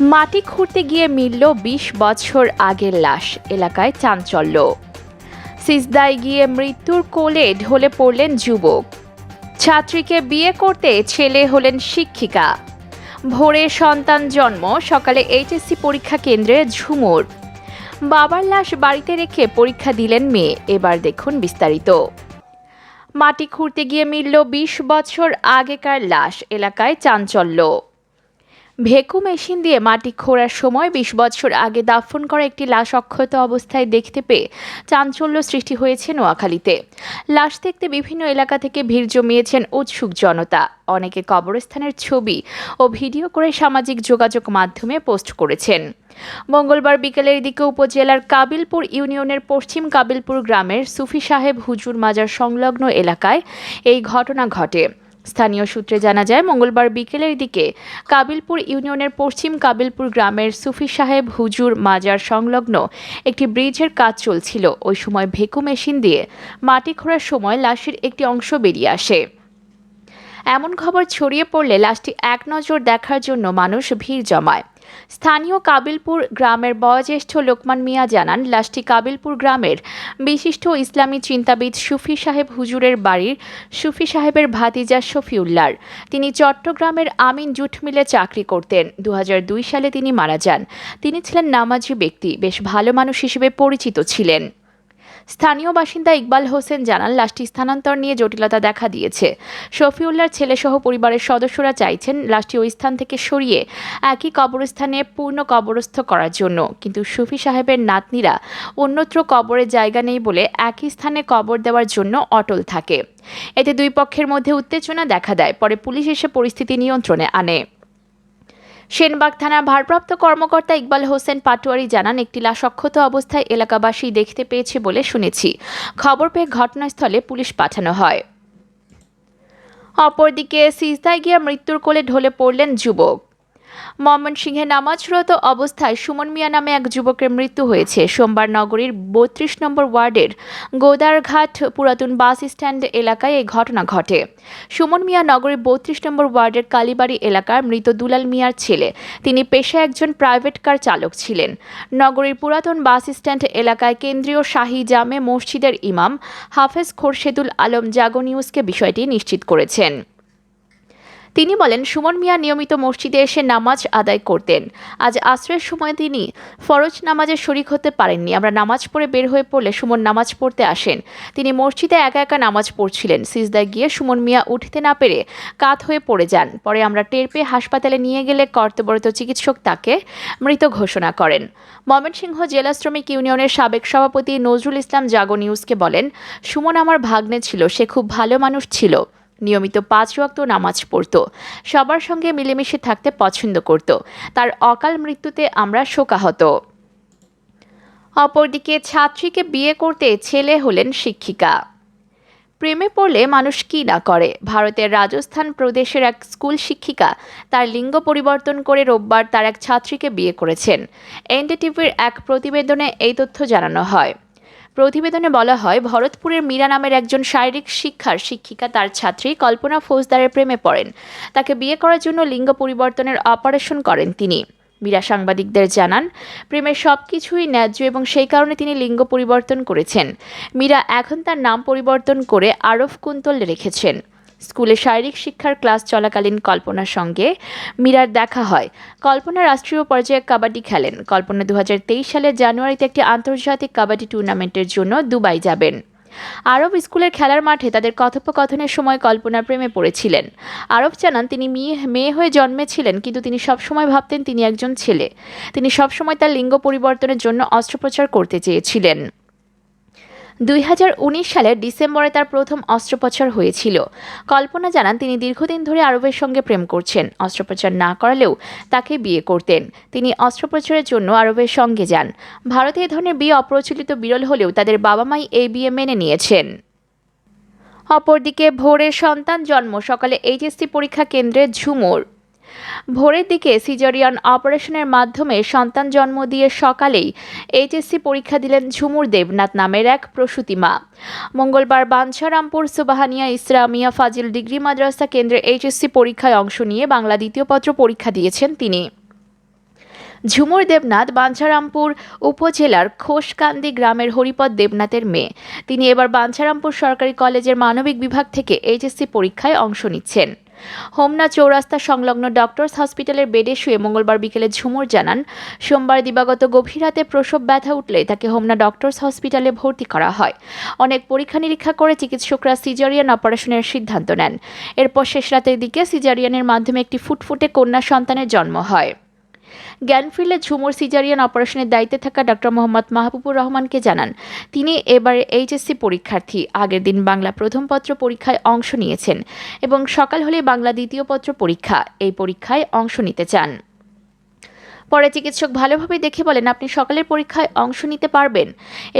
মাটি খুঁড়তে গিয়ে মিলল বিশ বছর আগের লাশ, এলাকায় চাঞ্চল্য। সিজদায় গিয়ে মৃত্যুর কোলে ঢলে পড়লেন যুবক। ছাত্রীকে বিয়ে করতে ছেলে হলেন শিক্ষিকা। ভোরে সন্তান জন্ম, সকালে এইচএসসি পরীক্ষা কেন্দ্রে ঝুমুর। বাবার লাশ বাড়িতে রেখে পরীক্ষা দিলেন মেয়ে, এবার দেখুন বিস্তারিত। মাটি খুঁড়তে গিয়ে মিলল বিশ বছর আগেকার লাশ, এলাকায় চাঞ্চল্য। ভেকু মেশিন দিয়ে মাটি খোঁড়ার সময় বিশ বছর আগে দাফন করা একটি লাশ অক্ষত অবস্থায় দেখতে পেয়ে চাঞ্চল্য সৃষ্টি হয়েছে নোয়াখালীতে। লাশ দেখতে বিভিন্ন এলাকা থেকে ভিড় জমিয়েছেন উৎসুক জনতা। অনেকে কবরস্থানের ছবি ও ভিডিও করে সামাজিক যোগাযোগ মাধ্যমে পোস্ট করেছেন। মঙ্গলবার বিকেলের দিকে উপজেলার কাবিলপুর ইউনিয়নের পশ্চিম কাবিলপুর গ্রামের সুফি সাহেব হুজুর মাজার সংলগ্ন এলাকায় এই ঘটনা ঘটে। স্থানীয় সূত্রে জানা যায়, মঙ্গলবার বিকেলের দিকে কাবিলপুর ইউনিয়নের পশ্চিম কাবিলপুর গ্রামের সুফি সাহেব হুজুর মাজার সংলগ্ন একটি ব্রিজের কাজ চলছিল। ওই সময় ভেকু মেশিন দিয়ে মাটি খোঁড়ার সময় লাশের একটি অংশ বেরিয়ে আসে। এমন খবর ছড়িয়ে পড়লে লাশটি এক নজর দেখার জন্য মানুষ ভিড় জমায়। স্থানীয় কাবিলপুর গ্রামের বয়োজ্যেষ্ঠ লোকমান মিয়া জানান, লাশটি কাবিলপুর গ্রামের বিশিষ্ট ইসলামী চিন্তাবিদ সুফি সাহেব হুজুরের বাড়ির সুফি সাহেবের ভাতিজা শফিউল্লার। তিনি চট্টগ্রামের আমিন জুট মিলে চাকরি করতেন। দু হাজার দুই সালে তিনি মারা যান। তিনি ছিলেন নামাজি ব্যক্তি, বেশ ভালো মানুষ হিসেবে পরিচিত ছিলেন। স্থানীয় বাসিন্দা ইকবাল হোসেন জানান, লাশটি স্থানান্তর নিয়ে জটিলতা দেখা দিয়েছে। শফিউল্লার ছেলেসহ পরিবারের সদস্যরা চাইছেন লাশটি ওই স্থান থেকে সরিয়ে একই কবরস্থানে পূর্ণ কবরস্থ করার জন্য। কিন্তু সুফি সাহেবের নাতনিরা অন্যত্র কবরের জায়গা নেই বলে একই স্থানে কবর দেওয়ার জন্য অটল থাকে। এতে দুই পক্ষের মধ্যে উত্তেজনা দেখা দেয়, পরে পুলিশ এসে পরিস্থিতি নিয়ন্ত্রণে আনে। সেনবাগ থানার ভারপ্রাপ্ত কর্মকর্তা ইকবাল হোসেন পাটোয়ারি জানান, একটি লাশ অক্ষত অবস্থায় এলাকাবাসী দেখতে পেয়েছে বলে শুনেছি। খবর পেয়ে ঘটনাস্থলে পুলিশ পাঠানো হয়। অপরদিকে সিজদায় গিয়ে মৃত্যুর কোলে ঢলে পড়লেন যুবক। ময়মনসিংহে নামাজরত অবস্থায় সুমন মিয়া নামে এক যুবকের মৃত্যু হয়েছে। সোমবার নগরীর বত্রিশ নম্বর ওয়ার্ডের গোদারঘাট পুরাতন বাস স্ট্যান্ড এলাকায় এই ঘটনা ঘটে। সুমন মিয়া নগরীর বত্রিশ নম্বর ওয়ার্ডের কালীবাড়ি এলাকার মৃত দুলাল মিয়ার ছেলে। তিনি পেশায় একজন প্রাইভেট কার চালক ছিলেন। নগরীর পুরাতন বাস স্ট্যান্ড এলাকায় কেন্দ্রীয় শাহী জামে মসজিদের ইমাম হাফেজ খোরশেদুল আলম জাগো নিউজকে বিষয়টি নিশ্চিত করেছেন। তিনি বলেন, সুমন মিয়া নিয়মিত মসজিদে এসে নামাজ আদায় করতেন। আজ আশ্রয়ের সময় তিনি ফরজ নামাজে শরিক হতে পারেননি। আমরা নামাজ পড়ে বের হয়ে পড়লে সুমন নামাজ পড়তে আসেন। তিনি মসজিদে একা একা নামাজ পড়ছিলেন। সিজদায় গিয়ে সুমন মিয়া উঠতে না পেরে কাত হয়ে পড়ে যান। পরে আমরা টের পেয়ে হাসপাতালে নিয়ে গেলে কর্তব্যরত চিকিৎসক তাকে মৃত ঘোষণা করেন। ময়মনসিংহ জেলা শ্রমিক ইউনিয়নের সাবেক সভাপতি নজরুল ইসলাম জাগো নিউজকে বলেন, সুমন আমার ভাগ্নে ছিল, সে খুব ভালো মানুষ ছিল। নিয়মিত পাঁচ ওয়াক্ত নামাজ পড়তো। সবার সঙ্গে মিলেমিশে থাকতে পছন্দ করত। তার অকাল মৃত্যুতে আমরা শোকাহত। অপরদিকে ছাত্রীকে বিয়ে করতে ছেলে হলেন শিক্ষিকা। প্রেমে পড়লে মানুষ কী না করে? ভারতের রাজস্থান প্রদেশের এক স্কুল শিক্ষিকা তার লিঙ্গ পরিবর্তন করে রোববার তার এক ছাত্রীকে বিয়ে করেছেন। এনডিটিভির এক প্রতিবেদনে এই তথ্য জানানো হয়। প্রতিবেদনে বলা হয়, ভরতপুরের মীরা নামের একজন শারীরিক শিক্ষার শিক্ষিকা তার ছাত্রী কল্পনা ফৌজদারের প্রেমে পড়েন। তাকে বিয়ে করার জন্য লিঙ্গ পরিবর্তনের অপারেশন করেন তিনি। মীরা সাংবাদিকদের জানান প্রেমের সব কিছুই ন্যায্য এবং সেই কারণে তিনি লিঙ্গ পরিবর্তন করেছেন। মীরা এখন তার নাম পরিবর্তন করে আরফ কুন্তল রেখেছেন। স্কুলে শারীরিক শিক্ষার ক্লাস চলাকালীন কল্পনার সঙ্গে মীরার দেখা হয়। কল্পনা রাষ্ট্রীয় পর্যায়ে কাবাডি খেলেন। কল্পনা দু সালের জানুয়ারিতে একটি আন্তর্জাতিক কাবাডি টুর্নামেন্টের জন্য দুবাই যাবেন। আরব স্কুলের খেলার মাঠে তাদের কথোপকথনের সময় কল্পনার প্রেমে পড়েছিলেন। আরব জানান, তিনি মেয়ে মেয়ে হয়ে জন্মেছিলেন, কিন্তু তিনি সবসময় ভাবতেন তিনি একজন ছেলে। তিনি সবসময় তার লিঙ্গ পরিবর্তনের জন্য অস্ত্রোপচার করতে চেয়েছিলেন। দুই হাজার উনিশ সালের ডিসেম্বরে তার প্রথম অস্ত্রোপচার হয়েছিল। কল্পনা জানান, তিনি দীর্ঘদিন ধরে আরবের সঙ্গে প্রেম করছেন। অস্ত্রোপচার না করালেও তাকে বিয়ে করতেন। তিনি অস্ত্রোপচারের জন্য আরবের সঙ্গে যান। ভারতে এ ধরনের বিয়ে অপ্রচলিত বিরল হলেও তাদের বাবা মাই এই বিয়ে মেনে নিয়েছেন। অপরদিকে ভোরের সন্তান জন্ম, সকালে এইচএসসি পরীক্ষা কেন্দ্রে ঝুমুর। ভোরের দিকে সিজারিয়ান অপারেশনের মাধ্যমে সন্তান জন্ম দিয়ে সকালেই এইচএসসি পরীক্ষা দিলেন ঝুমুর দেবনাথ নামের এক প্রসূতি মা। মঙ্গলবার বাঞ্ছারামপুর সুবাহানিয়া ইসলামিয়া ফাজিল ডিগ্রি মাদ্রাসা কেন্দ্রে এইচএসসি পরীক্ষায় অংশ নিয়ে বাংলা দ্বিতীয় পত্র পরীক্ষা দিয়েছেন তিনি। ঝুমুর দেবনাথ বাঞ্ছারামপুর উপজেলার খোসকান্দি গ্রামের হরিপদ দেবনাথের মেয়ে। তিনি এবার বাঞ্ছারামপুর সরকারি কলেজের মানবিক বিভাগ থেকে এইচএসসি পরীক্ষায় অংশ নিচ্ছেন। হোমনা চৌরাস্তা সংলগ্ন ডক্টরস হসপিটালের বেডে শুয়ে মঙ্গলবার বিকেলে ঝুমুর জানান, সোমবার দিবাগত গভীর রাতে প্রসব ব্যথা উঠলে তাকে হোমনা ডক্টরস হসপিটালে ভর্তি করা হয়। অনেক পরীক্ষা নিরীক্ষা করে চিকিৎসকরা সিজারিয়ান অপারেশনের সিদ্ধান্ত নেন। এরপর শেষ রাতের দিকে সিজারিয়ানের মাধ্যমে একটি ফুটফুটে কন্যা সন্তানের জন্ম হয়। জ্ঞান ফিরলে ঝুমুর সিজারিয়ান অপারেশনের দায়িত্বে থাকা ডক্টর মোহাম্মদ মাহবুবুর রহমানকে জানান। তিনি এবারে এইচএসসি পরীক্ষার্থী। আগের দিন বাংলা প্রথম পত্র পরীক্ষায় অংশ নিয়েছেন এবং সকাল হলে বাংলা দ্বিতীয় পত্র পরীক্ষা। এই পরীক্ষায় অংশ নিতে চান। পরে চিকিৎসক ভালোভাবে দেখে বলেন, আপনি সকালের পরীক্ষায় অংশ নিতে পারবেন।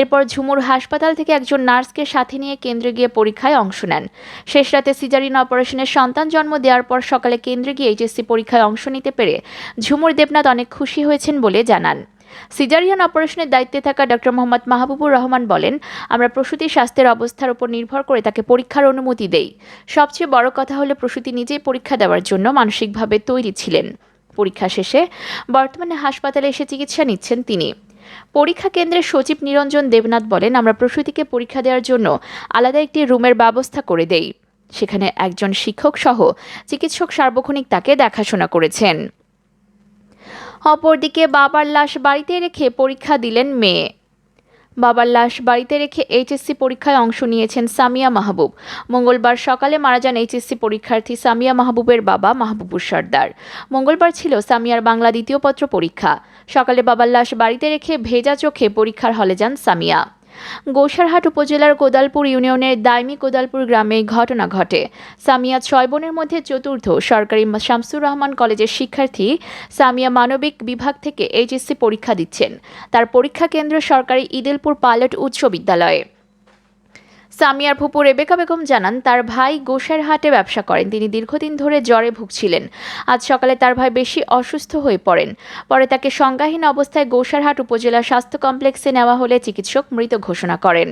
এরপর ঝুমুর হাসপাতাল থেকে একজন নার্সকে সাথে নিয়ে কেন্দ্রে গিয়ে পরীক্ষায় অংশ নেন। শেষ রাতে সিজারিন অপারেশনের সন্তান জন্ম দেওয়ার পর সকালে কেন্দ্রে গিয়ে এইচএসসি পরীক্ষায় অংশ নিতে পেরে ঝুমুর দেবনাথ অনেক খুশি হয়েছেন বলে জানান। সিজারিয়ান অপারেশনের দায়িত্বে থাকা ডক্টর মোহাম্মদ মাহবুবুর রহমান বলেন, আমরা প্রসূতি স্বাস্থ্যের অবস্থার উপর নির্ভর করে তাকে পরীক্ষার অনুমতি দেই। সবচেয়ে বড় কথা হলো প্রসূতি নিজেই পরীক্ষা দেওয়ার জন্য মানসিকভাবে তৈরি ছিলেন। পরীক্ষা শেষে বর্তমানে হাসপাতালে এসে চিকিৎসা নিচ্ছেন তিনি। পরীক্ষা কেন্দ্রের সচিব নিরঞ্জন দেবনাথ বলেন, আমরা প্রসূতিকে পরীক্ষা দেওয়ার জন্য আলাদা একটি রুমের ব্যবস্থা করে দেই। সেখানে একজন শিক্ষক সহ চিকিৎসক সার্বক্ষণিক তাকে দেখাশোনা করেছেন। অপরদিকে বাবার লাশ বাড়িতে রেখে পরীক্ষা দিলেন মেয়ে। বাবার লাশ বাড়িতে রেখে এইচএসসি পরীক্ষায় অংশ নিয়েছেন সামিয়া মাহবুব। মঙ্গলবার সকালে মারা যান এইচএসসি পরীক্ষার্থী সামিয়া মাহবুবের বাবা মাহবুবুর সর্দার। মঙ্গলবার ছিল সামিয়ার বাংলা দ্বিতীয় পত্র পরীক্ষা। সকালে বাবার লাশ বাড়িতে রেখে ভেজা চোখে পরীক্ষার হলে যান সামিয়া। গোসারহাট উপজেলার কোদালপুর ইউনিয়নের দাইমি কোদালপুর গ্রামে ঘটনা ঘটে। সামিয়া ছয় বোনের মধ্যে চতুর্থ সরকারি শামসুর রহমান কলেজের শিক্ষার্থী সামিয়া মানবিক বিভাগ থেকে এইচএসসি পরীক্ষা দিচ্ছেন। তার পরীক্ষা কেন্দ্র সরকারি ইদেলপুর পাইলট উচ্চ বিদ্যালয়ে। সামিয়ার ফুপু রেবেকা বেগম জানান, তার ভাই গোসাইরহাটে ব্যবসা করেন। তিনি দীর্ঘদিন ধরে জ্বরে ভুগছিলেন। আজ সকালে তার ভাই বেশি অসুস্থ হয়ে পড়েন। পরে তাকে সংজ্ঞাহীন অবস্থায় গোসারহাট উপজেলা স্বাস্থ্য কমপ্লেক্সে নেওয়া হলে চিকিৎসক মৃত ঘোষণা করেন।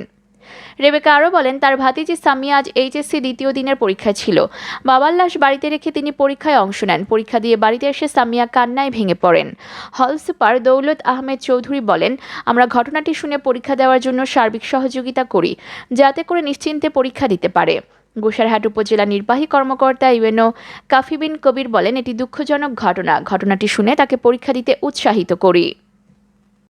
রেবেকা আরও বলেন, তার ভাতিজি সামিয়া আজ এইচএসসি দ্বিতীয় দিনের পরীক্ষা ছিল। বাবার লাশ বাড়িতে রেখে তিনি পরীক্ষায় অংশ নেন। পরীক্ষা দিয়ে বাড়িতে এসে সামিয়া কান্নায় ভেঙে পড়েন। হল সুপার দৌলত আহমেদ চৌধুরী বলেন, আমরা ঘটনাটি শুনে পরীক্ষা দেওয়ার জন্য সার্বিক সহযোগিতা করি, যাতে করে নিশ্চিন্তে পরীক্ষা দিতে পারে। গোসারহাট উপজেলা নির্বাহী কর্মকর্তা ইউএনও কাফিবিন কবির বলেন, এটি দুঃখজনক ঘটনা। ঘটনাটি শুনে তাকে পরীক্ষা দিতে উৎসাহিত করি।